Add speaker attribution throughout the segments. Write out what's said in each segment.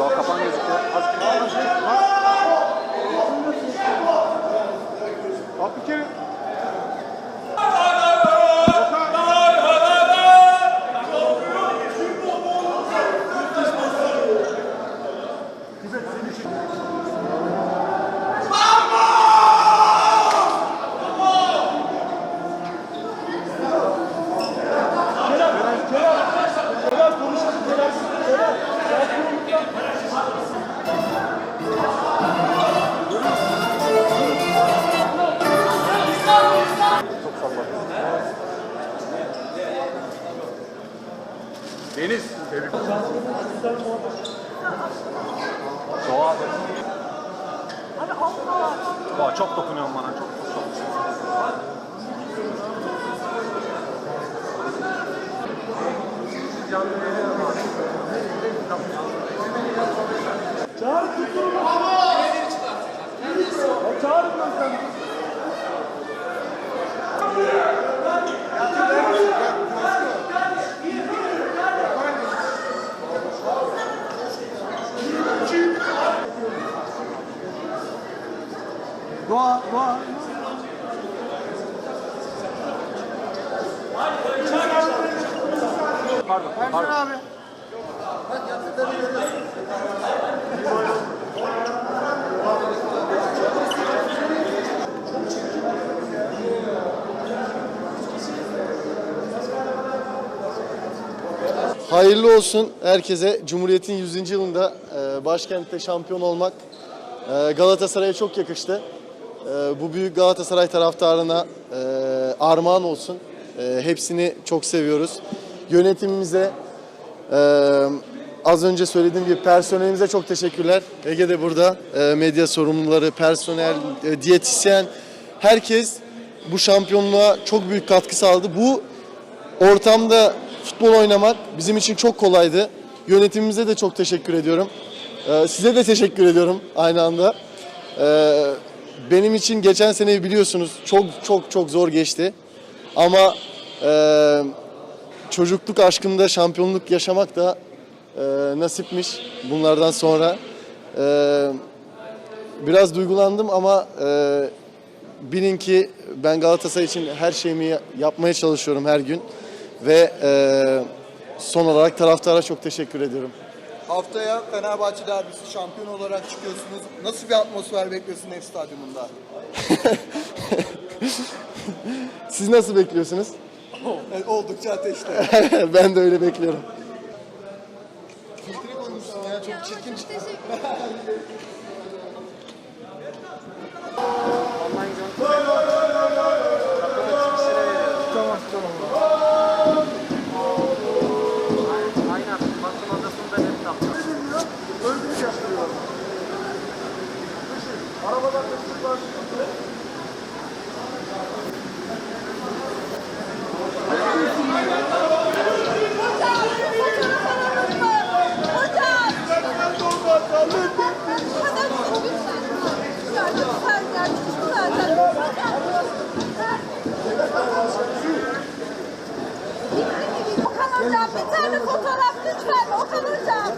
Speaker 1: ど、カパンゲ
Speaker 2: ーズ、は
Speaker 1: ずき、はずき、はずき、はずき、Deniz. Doğa. Doğa çok dokunuyorsun bana. Çok, çok.
Speaker 2: Çağır Doğa, doğa.
Speaker 3: Hayırlı olsun herkese. Cumhuriyet'in 100. yılında e, başkentte şampiyon olmak e, Galatasaray'a çok yakıştı. E, bu büyük Galatasaray taraftarına e, armağan olsun. E, hepsini çok seviyoruz. Yönetimimize, e, az önce söylediğim gibi personelimize çok teşekkürler. Ege de burada. E, medya sorumluları, personel, e, diyetisyen, herkes bu şampiyonluğa çok büyük katkı sağladı. Bu ortamda futbol oynamak bizim için çok kolaydı. Yönetimimize de çok teşekkür ediyorum. Ee, size de teşekkür ediyorum aynı anda. Ee, benim için geçen seneyi biliyorsunuz çok çok çok zor geçti. Ama e, çocukluk aşkında şampiyonluk yaşamak da e, nasipmiş bunlardan sonra. E, biraz duygulandım ama e, bilin ki ben Galatasaray için her şeyimi yapmaya çalışıyorum her gün. Ve e, son olarak taraftara çok teşekkür ediyorum.
Speaker 4: Haftaya Fenerbahçe derbisi şampiyon olarak çıkıyorsunuz. Nasıl bir atmosfer bekliyorsun Nef Stadyumunda?
Speaker 3: Siz nasıl bekliyorsunuz?
Speaker 4: Evet, oldukça ateşli.
Speaker 3: ben de öyle bekliyorum.
Speaker 1: Hocam bir tane fotoğraf lütfen
Speaker 2: Okan Hocam.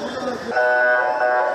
Speaker 2: Thank you.